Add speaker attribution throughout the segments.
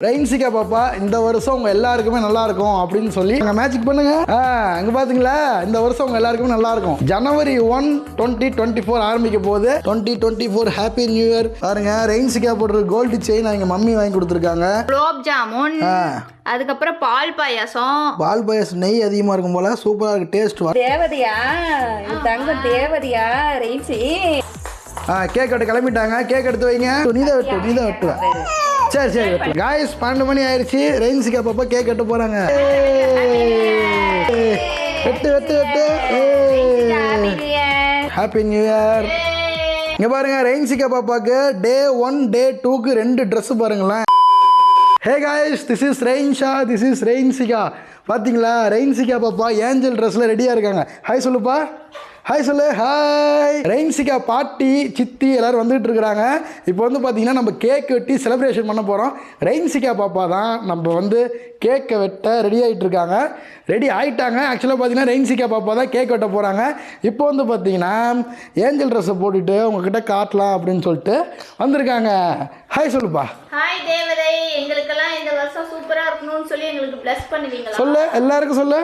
Speaker 1: ரெயின்சிகா பாப்பா இந்த வருஷம் உங்க எல்லாருக்குமே நல்லா இருக்கும் அப்படின்னு சொல்லி அங்க மேட்சிக் பண்ணுங்க. அங்க பாத்தீங்களா? இந்த வருஷம் உங்க எல்லாருக்குமே நல்லா இருக்கும் January one twenty twenty four ஆரம்பிக்க போகுது. Twenty twenty four happy new year பாருங்க ரெயின்சிகா போடுற கோல்டு செயின் எங்க மம்மி வாங்கி கொடுத்துருக்காங்க.
Speaker 2: குலோப் ஜாமுன்
Speaker 1: ஆ,
Speaker 2: அதுக்கப்புறம் பால் பாயாசம்.
Speaker 1: பால் பாயசம் நெய் அதிகமா இருக்கும் போல சூப்பரா இருக்கு டேஸ்ட்
Speaker 3: தேவதையா? என் தங்கம் தேவதையா ரெயின்சி
Speaker 1: கேக் வெட்ட கிளம்பிட்டாங்க. கேக் எடுத்து வைங்க. நீ தான் வெட்டு நீ தான் வெட்டுவ. சரி சரி. காய்ஸ் பன்னெண்டு மணி ஆயிடுச்சு ரெயின்சிகா பாப்பா கேக் வெட்ட போறாங்க. வெட்டு வெட்டு வெட்டு. ஹாப்பி நியூ இயர் இங்க பாருங்க ரெயின்சிகா பாப்பாக்கு டே ஒன் டே டூக்கு ரெண்டு Dress பாருங்களேன். Hey guys this is Rainsha this is Rainsika பார்த்தீங்களா ரெயின்சிகா பாப்பா ஏஞ்சல் ட்ரெஸ்ல ரெடியாக இருக்காங்க. ஹாய் சொல்லுப்பா. ஹாய் சொல்லு. ஹாய் ரெயின்சிகா பாட்டி சித்தி எல்லாரும் வந்துட்டு இருக்கிறாங்க. இப்போ வந்து பார்த்தீங்கன்னா நம்ம கேக் வெட்டி செலிப்ரேஷன் பண்ண போகிறோம் ரெயின்சிகா பாப்பா தான் நம்ம வந்து கேக்கை வெட்ட ரெடி ஆகிட்டு இருக்காங்க. ரெடி ஆயிட்டாங்க. ஆக்சுவலாக பார்த்தீங்கன்னா ரெயின்சிகா பாப்பா தான் கேக் வெட்ட போகிறாங்க இப்போ வந்து பார்த்தீங்கன்னா ஏஞ்சல் ட்ரெஸ்ஸை போட்டுட்டு உங்ககிட்ட காட்டலாம் அப்படின்னு சொல்லிட்டு வந்திருக்காங்க. ஹாய் சொல்லுப்பா.
Speaker 2: ஹாய் தேவதை. எங்களுக்கெல்லாம் இந்த வருஷம் சூப்பரா இருக்கணும்னு சொல்லி எங்களுக்கு ப்ளஸ் பண்ணுவீங்களா?
Speaker 1: சொல்லு. எல்லாருக்கும் சொல்லு.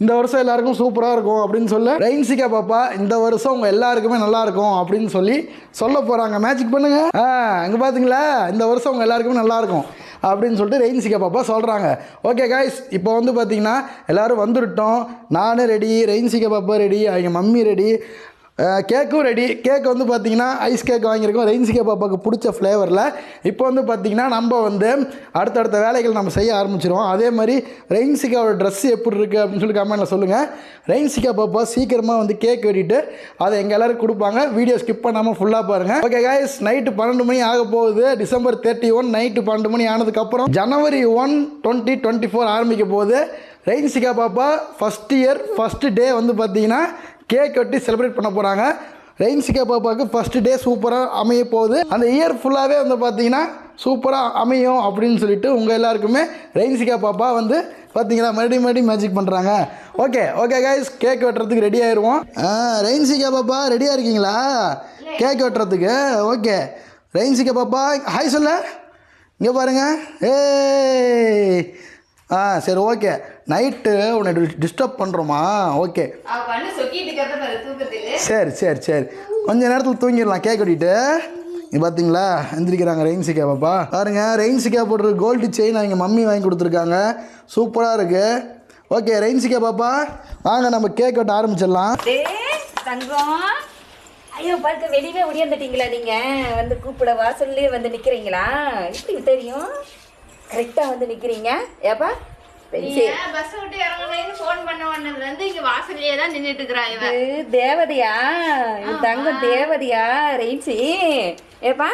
Speaker 1: இந்த வருஷம் எல்லாருக்கும் சூப்பராக இருக்கும் அப்படின்னு சொல்ல ரெயின்சிகா பாப்பா இந்த வருஷம் உங்கள் எல்லாருக்குமே நல்லா இருக்கும் அப்படின்னு சொல்லி சொல்ல போகிறாங்க மேஜிக் பண்ணுங்க. ஆ அங்கே பார்த்தீங்களா இந்த வருஷம் உங்கள் எல்லாருக்குமே நல்லா இருக்கும் அப்படின்னு சொல்லிட்டு ரெயின்சிகா பாப்பா சொல்கிறாங்க ஓகே காய்ஸ் இப்போ வந்து பார்த்தீங்கன்னா எல்லோரும் வந்துருட்டோம். நானும் ரெடி ரெயின்சிகா பாப்பா ரெடி அவங்க மம்மி ரெடி கேக்கும் ரெடி கேக் வந்து பார்த்தீங்கன்னா ஐஸ் கேக் வாங்கியிருக்கோம். ரெயின்சிகா பாப்பாவுக்கு பிடிச்ச ஃப்ளேவரில் இப்போ வந்து பார்த்தீங்கன்னா நம்ம வந்து அடுத்தடுத்த வேலைகள் நம்ம செய்ய ஆரம்பிச்சிருவோம். அதே மாதிரி ரெயின்சிகாவோட ட்ரெஸ் எப்படி இருக்குது அப்படின்னு சொல்லி கமெண்ட்டில் சொல்லுங்கள் ரெயின்சிகா பாப்பா சீக்கிரமாக வந்து கேக் வெட்டிட்டு அதை எங்கள் எல்லோரும் கொடுப்பாங்க. வீடியோ ஸ்கிப் பண்ணாமல் ஃபுல்லாக பாருங்கள் ஓகே காய்ஸ் நைட்டு பன்னெண்டு மணி ஆக போகுது. டிசம்பர் தேர்ட்டி ஒன் நைட்டு பன்னெண்டு மணி ஆனதுக்கப்புறம் January one twenty twenty four ஆரம்பிக்க போகுது. ரெயின்சிகா பாப்பா ஃபஸ்ட் இயர் ஃபஸ்ட்டு டே வந்து பார்த்தீங்கன்னா கேக் வெட்டி செலிப்ரேட் பண்ண போகிறாங்க ரெயின்சிகா பாப்பாவுக்கு ஃபஸ்ட்டு டே சூப்பராக அமைய போகுது. அந்த இயர் ஃபுல்லாகவே வந்து பார்த்தீங்கன்னா சூப்பராக அமையும் அப்படின்னு சொல்லிட்டு உங்கள் எல்லாருக்குமே ரெயின்சிகா பாப்பா வந்து பார்த்தீங்களா மறுபடியும் மறுபடியும் மேஜிக் பண்ணுறாங்க ஓகே ஓகே கைஸ் கேக் வெட்டுறதுக்கு ரெடி ஆயிடுவோம் ரெயின்சிகா பாப்பா ரெடியாக இருக்கீங்களா? கேக் வெட்டுறதுக்கு ஓகே ரெயின்சிகா பாப்பா ஹாய் சொல்ல. இங்கே பாருங்க. ஏ ஆ சரி ஓகே. நைட்டு உன்னை டிஸ்டர்ப் பண்ணுறோமா ஓகே. சரி சரி சரி. கொஞ்ச நேரத்தில் தூங்கிடலாம் கேக் வெட்டிட்டு. பார்த்தீங்களா எந்திரிக்கிறாங்க ரெயின்சிக்கா பாப்பா. பாருங்க ரெயின்சிக்கா போடுற கோல்டு செயின் அவங்க மம்மி வாங்கி கொடுத்துருக்காங்க. சூப்பராக இருக்கு. ஓகே ரெயின்சிக்கா பாப்பா. வாங்க நம்ம கேக் வெட்ட ஆரம்பிச்சிடலாம்.
Speaker 3: தங்கம். ஐயோ பார்க்க வெளியவே ஒடியாந்துட்டீங்களா நீங்க? வந்து கூப்பிட வாசல்லே வந்து நிக்கிறீங்களா? எப்படி தெரியும்? கரெக்டா வந்து நிக்கிறீங்க. ஏப்பா?
Speaker 2: பஸ் விட்டு இறங்கணும்னு ஃபோன் பண்ண இருந்து இங்க வாசல்லயே தான் நின்னுட்டு இருக்கிறா இவ.
Speaker 3: இது தேவதையா? தங்கம் தேவதையா? ரெயின்சி ஏப்பா.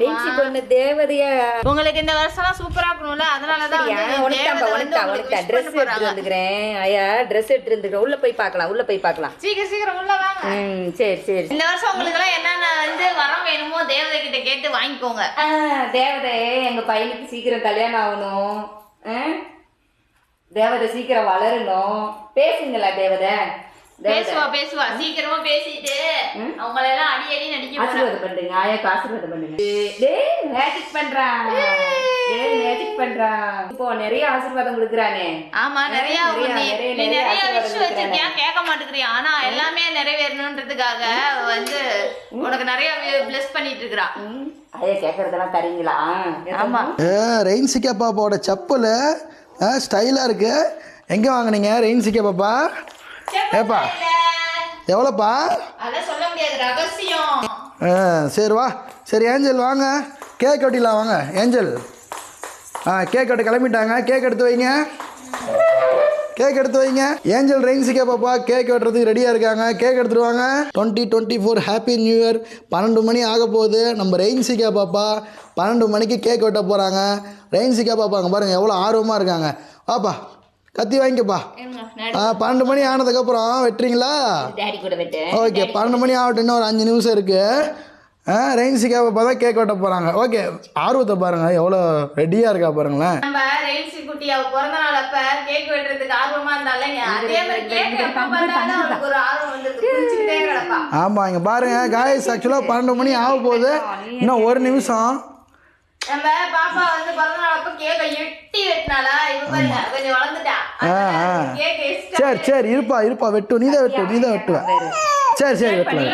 Speaker 3: ரெயின்சி பொண்ணு தேவதையா?
Speaker 2: உங்களுக்கு இந்த வருஷம் சூப்பரா இருக்கணும்ல அதனால தான்?
Speaker 3: உனக்குதான்ப்பா, உனக்குதா, உனக்குதா. dress எடுத்துட்டு வந்துக்கிறேன். ஐயா, எடுத்துட்டு வந்துக்கிறேன். உள்ள போய் பார்க்கலாம் உள்ள போய் பார்க்கலாம்.
Speaker 2: சீக்கிரம் சீக்கிரம் உள்ள வாங்க.
Speaker 3: ம், சரி சரி.
Speaker 2: இந்த வருஷம் உங்களுக்கு எல்லாம் என்னென்ன வந்து வரம் வேணுமோ தேவதை கிட்ட கேட்டு வாங்கிக்கோங்க
Speaker 3: தேவதை. எங்க பையனுக்கு சீக்கிரம் கல்யாணம் ஆகணும்? தேவதை சீக்கிரம் வளரணும். பேசுங்களா தேவதை?
Speaker 2: பேசுவா பேசுவா. சீக்கிரமா பேசிட்டு அவங்கள எல்லாம் அடி அடி நடிக்க.
Speaker 3: ஆசீர்வாதம் பண்ணுங்க. ஆயாக்கு ஆசீர்வாதம் பண்ணுங்க. டேய் மேஜிக் பண்றான். பண்றான் இப்போ நிறைய ஆசீர்வாதம் கொடுக்குறானே
Speaker 2: ஆமா நிறைய நீ
Speaker 3: நிறைய,
Speaker 2: விஷயம் வச்சிருக்கியா? கேட்க மாட்டேங்கிறியா? ஆனா எல்லாமே நிறைவேறணுன்றதுக்காக வந்து உனக்கு நிறைய பிளஸ் பண்ணிட்டு இருக்கிறா
Speaker 3: ஐயா கேட்கறதெல்லாம் தரீங்களா?
Speaker 2: ஆமா.
Speaker 1: ஏ ரெயின்சிக்கா பாப்பாவோட செப்பல் ஸ்டைலாக இருக்கு. எங்கே வாங்குனீங்க ரெயின்சிக்கா பாப்பா? ஏப்பா எவ்வளோப்பா?
Speaker 2: அதெல்லாம் சொல்ல முடியாது ரகசியம்.
Speaker 1: ஆ சரி வா. சரி ஏஞ்சல் வாங்க. கேக் வெட்டிடலாம் வாங்க. ஏஞ்சல். ஆ கேக் வெட்ட கிளம்பிட்டாங்க. கேக் எடுத்து வைங்க. கேக் எடுத்து வைங்க. ஏஞ்சல் ரெயின்சிக்கா பாப்பா கேக் வெட்டுறதுக்கு ரெடியாக இருக்காங்க. கேக் எடுத்துட்டு வாங்க. Twenty twenty four happy new year பன்னெண்டு மணி ஆக போகுது. நம்ம ரெயின்சிக்கா பாப்பா பன்னெண்டு மணிக்கு கேக் வெட்ட போகிறாங்க ரெயின்சிக்கா பாப்பா அங்கே பாருங்கள் எவ்வளோ ஆர்வமாக இருக்காங்க. வாப்பா கத்தி வாங்கிக்கப்பா. ஆ பன்னெண்டு மணி ஆனதுக்கப்புறம் வெட்டுறீங்களா? ஓகே பன்னெண்டு மணி ஆகட்டும் இன்னும் ஒரு அஞ்சு நிமிஷம் இருக்கு. ஆ ரெயின்சிக்காவை பார்த்தா கேக் வெட்ட போகிறாங்க ஓகே ஆர்வத்தை பாருங்கள் எவ்வளோ ரெடியாக இருக்கா பாருங்களேன்.
Speaker 2: நம்ம ரெயின்சி குட்டி அவ பிறந்த நாள் அப்ப கேக் வெட்டுறதுக்கு ஆர்வமா இருந்தாலங்க அதே மாதிரி கேக் எப்ப பார்த்தாலும் அவளுக்கு ஒரு ஆர்வம் வந்துருக்கு குளிச்சுக்கிட்டே கிடப்பா.
Speaker 1: ஆமாம் இங்கே பாருங்கள் காய்ஸ் ஆக்சுவலாக பன்னெண்டு மணி ஆக போகுது. இன்னும் ஒரு நிமிஷம்.
Speaker 2: நம்ம பாப்பா வந்து பிறந்த நாள் அப்ப கேக்க எட்டி வெட்டினாலா இப்ப பாருங்க கொஞ்சம் வளர்ந்துட்டா.
Speaker 1: ஆ, ஆ.
Speaker 2: கேக் எக்ஸ்ட்ரா
Speaker 1: சரி சரி இருப்பா இருப்பா வெட்டு. நீ தான் வெட்டு நீ தான் வெட்டுவ. சரி சரி வெட்டலாம்.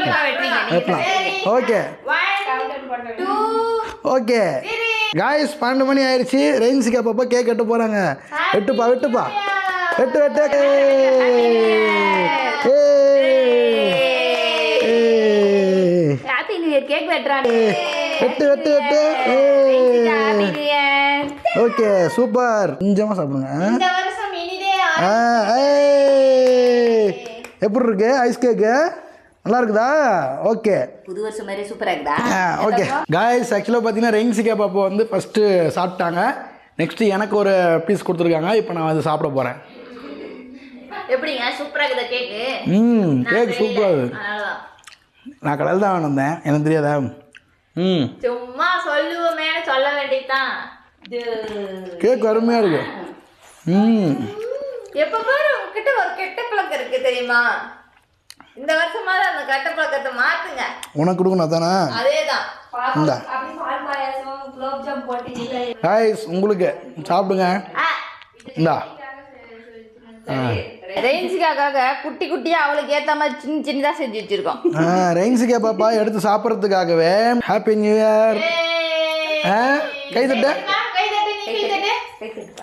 Speaker 1: வெட்டலாம் ஓகே ஓகே. காய்ஸ் பன்னெண்டு மணி ஆயிடுச்சு ரெயின்ஸுக்கு அப்பப்போ கேக் வெட்ட போகிறாங்க வெட்டுப்பா வெட்டுப்பா வெட்டு வெட்டு
Speaker 3: கேக்
Speaker 1: வெட்டு வெட்டு வெட்டு ஓகே சூப்பர். கொஞ்சமாக சாப்பிடுங்க.
Speaker 2: இந்த வருஷம் இனிதே
Speaker 1: ஆ, ஏய். எப்படி இருக்கு? ஐஸ் கேக்கு நல்லா இருக்குதா ஓகே.
Speaker 3: புது வருஷம் மாதிரி சூப்பரா இருக்குதா
Speaker 1: ஓகே. காய்ஸ் ஆக்சுவலாக பார்த்தீங்கன்னா ரெயின்ஸிகா பாப்பா வந்து ஃபஸ்ட்டு சாப்பிட்டாங்க. நெக்ஸ்ட்டு எனக்கு ஒரு பீஸ் கொடுத்துருக்காங்க. இப்போ நான் அது சாப்பிட போகிறேன்
Speaker 2: எப்படிங்க? சூப்பரா இருக்குதா கேக்கு
Speaker 1: ம் கேக் சூப்பராக நான் கடையில் தான் வந்தேன் எனக்கு தெரியாதா? ம்.
Speaker 2: சும்மா சொல்லுவோமே சொல்ல வேண்டியதுதான்.
Speaker 1: கேக் அருமையாக இருக்கு. ம்.
Speaker 2: எப்ப பாரு உங்ககிட்ட ஒரு கெட்ட பழக்கம் இருக்கு தெரியுமா? இந்த வருஷமாவது அந்த கெட்ட பழக்கத்தை மாத்துங்க.
Speaker 1: உனக்கு கொடுக்கணும் தானே
Speaker 2: அதேதான்.
Speaker 1: இந்தா. காய்ஸ் உங்களுக்கு சாப்பிடுங்க.
Speaker 2: ஆ,
Speaker 1: இந்தா.
Speaker 2: ரெயின்ஸுக்காக குட்டி குட்டியா அவளுக்கு ஏத்த மாதிரி சின்ன சின்னதா செஞ்சு வச்சிருக்கோம்.
Speaker 1: ஆ ரெயின்ஸிகா பாப்பா எடுத்து சாப்பிட்றதுக்காகவே. ஹாப்பி நியூ இயர் ஆ கை தட்ட.
Speaker 2: கை தட்டு நீ கை தட்டு.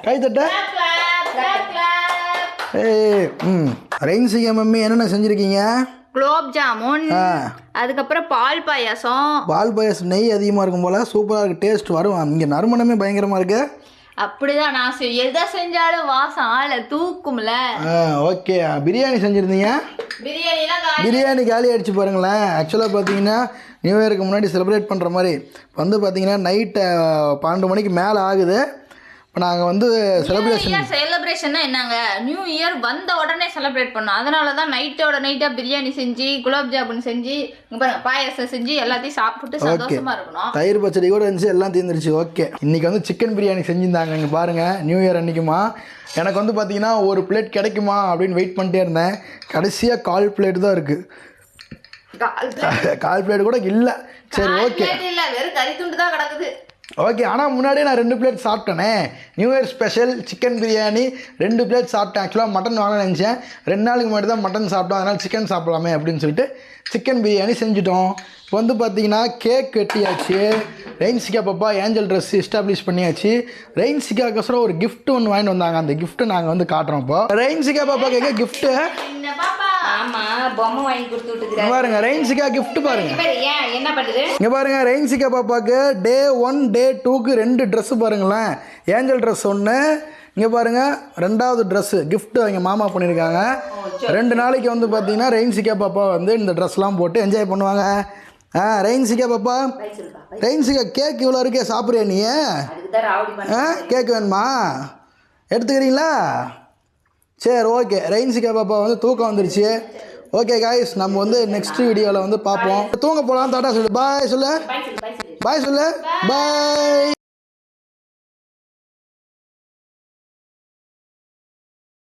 Speaker 1: கை தட்ட.
Speaker 2: Clap, clap, clap.
Speaker 1: ஏய் ம். ரெயின்ஸிகா மம்மி என்னென்ன செஞ்சுருக்கீங்க?
Speaker 2: குலோப் ஜாமுன் அதுக்கப்புறம் பால் பாயாசம்.
Speaker 1: பால் பாயசம் நெய் அதிகமாக இருக்கும் போல் சூப்பராக இருக்குது டேஸ்ட் வரும். இங்கே நறுமணமே பயங்கரமாக இருக்கு.
Speaker 2: அப்படிதான் நான் எதை செஞ்சாலும் வாசம் ஆள தூக்கும்ல.
Speaker 1: ஓகே பிரியாணி செஞ்சுருந்தீங்க?
Speaker 2: பிரியாணி
Speaker 1: காலி அடிச்சு பாருங்களேன். ஆக்சுவலாக பார்த்தீங்கன்னா நியூ இயருக்கு முன்னாடி செலிப்ரேட் பண்ணுற மாதிரி. வந்து பார்த்தீங்கன்னா நைட்டு பன்னெண்டு மணிக்கு மேலே ஆகுது. இப்போ நாங்கள் வந்து செலிப்ரேஷன்
Speaker 2: செலிப்ரேஷன்னா என்னங்க? நியூ இயர் வந்த உடனே செலிப்ரேட் பண்ணோம் அதனால தான் நைட்டோட நைட்டாக பிரியாணி செஞ்சு குலாப் ஜாமுன் செஞ்சு பாருங்க பாயாசம் செஞ்சு எல்லாத்தையும் சாப்பிட்டு சந்தோஷமா இருக்கணும்.
Speaker 1: தயிர் பச்சடி கூட இருந்துச்சு எல்லாம் தீர்ந்துருச்சு. ஓகே இன்றைக்கி வந்து சிக்கன் பிரியாணி செஞ்சுருந்தாங்க. இங்கே பாருங்கள் நியூ இயர் அன்றைக்குமா எனக்கு வந்து பார்த்தீங்கன்னா ஒரு பிளேட் கிடைக்குமா அப்படின்னு வெயிட் பண்ணிட்டே இருந்தேன். கடைசியாக கால் பிளேட் தான் இருக்குது கால் பிளேட் கூட இல்லை. சரி ஓகே
Speaker 2: இல்ல வெறும் கறி துண்டு தான் கிடக்குது.
Speaker 1: ஓகே ஆனால் முன்னாடியே நான் ரெண்டு plate சாப்பிட்டேனே. New year special chicken biryani ரெண்டு பிளேட் சாப்பிட்டேன். ஆக்சுவலாக மட்டன் வாங்க நினச்சேன். ரெண்டு நாளுக்கு முன்னாடி தான் மட்டன் சாப்பிட்டோம். அதனால் சிக்கன் சாப்பிடலாமே அப்படின்னு சொல்லிட்டு சிக்கன் பிரியாணி செஞ்சுட்டோம். இப்போ வந்து பார்த்தீங்கன்னா கேக் வெட்டியாச்சு. ரெயின்சிக்கா பாப்பா ஏஞ்சல் ட்ரெஸ் எஸ்டாப்ளிஷ் பண்ணியாச்சு. ரெயின்சிக்காக்கோசரம் ஒரு கிஃப்ட் ஒன்று வாங்கிட்டு வந்தாங்க. அந்த கிஃப்ட்டை நாங்கள் வந்து காட்டுறோம் இப்போ. ரெயின்சிக்கா பாப்பா கேட்க கிஃப்ட்டு
Speaker 3: ஆமா பொம்மை வாங்கி கொடுத்து விட்டுக்கிறாரு.
Speaker 1: பாருங்க ரெயின்சிகா gift பாருங்க.
Speaker 3: பாரு, ஏன் என்ன பண்ணுது?
Speaker 1: இங்கே பாருங்க ரெயின்சிகா பாப்பாக்கு டே ஒன் டே டூக்கு ரெண்டு ட்ரெஸ்ஸு பாருங்களேன். ஏஞ்சல் ட்ரெஸ் ஒன்று இங்கே பாருங்க ரெண்டாவது ட்ரெஸ்ஸு gift அவங்க மாமா பண்ணியிருக்காங்க ரெண்டு நாளைக்கு வந்து பார்த்தீங்கன்னா ரெயின்சிகா பாப்பா வந்து இந்த ட்ரெஸ்லாம் போட்டு என்ஜாய் பண்ணுவாங்க. ஆ ரெயின்சிகா பாப்பா. ரெயின்சிகா கேக் இவ்வளோ இருக்கே சாப்பிட்றியா நீ? கேக் வேணுமா? எடுத்துக்கிறீங்களா? சரி ஓகே ரெயின்சிகா பாப்பா வந்து தூக்கம் வந்துருச்சு. ஓகே காய்ஸ் நம்ம வந்து நெக்ஸ்ட் வீடியோவில் வந்து பார்ப்போம். தூங்க போகலாம் டாட்டா சொல்லு. பாய்
Speaker 3: சொல்லு.
Speaker 1: பாய் சொல்லு. பாய்